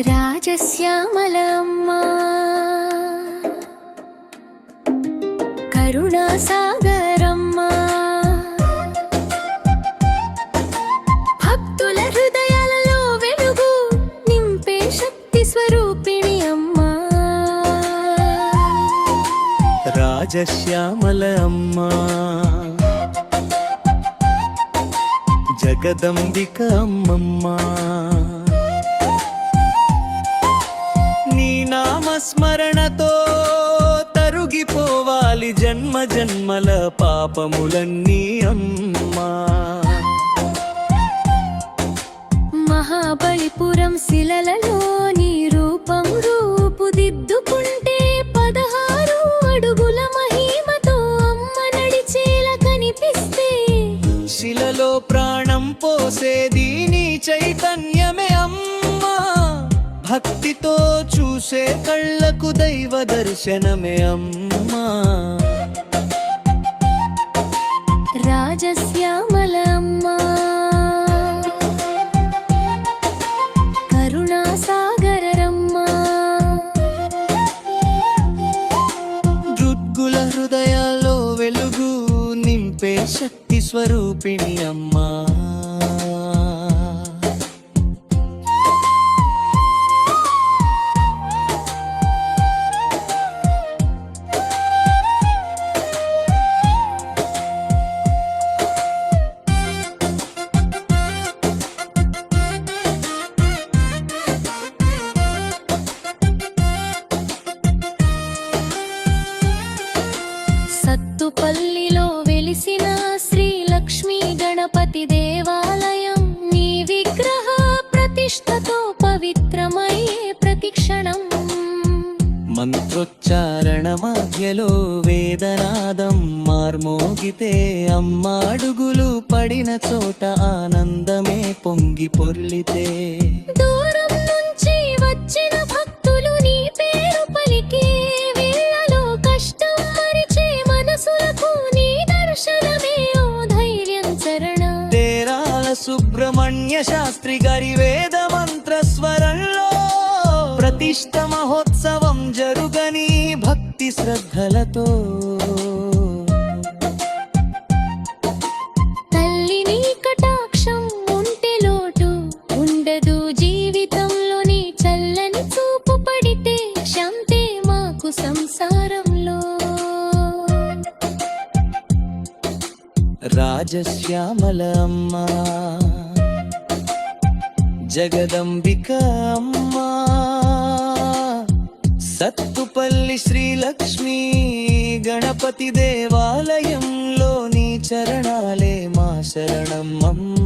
రాజశ్యామలమ్మా. కరుణాసాగరమ్మా. భక్తుల హృదయాలలో వెలుగు నింపే శక్తి స్వరూపిణి అమ్మా. రాజశ్యామల అమ్మా జగదంబిక అమ్మమ్మా. నామస్మరణతో తరుగిపోవాలి జన్మ జన్మల పాపములన్నీ అమ్మా. మహాబలిపురం శిలలలో నీ రూపం రూపుదిద్దుకుంటే పదహారు అడుగుల మహిమతో అమ్మ నడిచేలా కనిపిస్తే. శిలలో ప్రాణం పోసేది నీ చైతన్యమే అమ్మా. భక్తితో చూసే కళ్ళకు దైవ దర్శనమే అమ్మా. రాజశ్యామల అమ్మా కరుణాసాగరమ్మా దృగ్గుల హృదయాల్లో వెలుగు నింపే శక్తి స్వరూపిణి అమ్మా. సత్తుపల్లిలో వెలిసిన శ్రీ లక్ష్మీ గణపతి దేవాలయం. నీ విగ్రహ ప్రతిష్టతో పవిత్రమయ్యే ప్రతిక్షణం. మంత్రోచ్చారణ మధ్యలో వేదనాదం మార్మోగితే అమ్మ అడుగులు పడిన చోట ఆనందమే పొంగి పొర్లితే. దూరం నుంచి వచ్చిన శాస్త్రి గారి వేద మంత్ర స్వరంలో ప్రతిష్ట మహోత్సవం జరుగని భక్తి శ్రద్ధలతో. తల్లి నీ కటాక్షం ఉంటే లోటు ఉండదు జీవితంలో నీ చల్లని చూపు పడితే శాంతే మాకు సంసారంలో. రాజశ్యామల అమ్మా జగదంబిక అమ్మా. సత్తుపల్లి శ్రీలక్ష్మి గణపతి దేవాలయంలో నీ చరణాలే మా శరణం అమ్మ.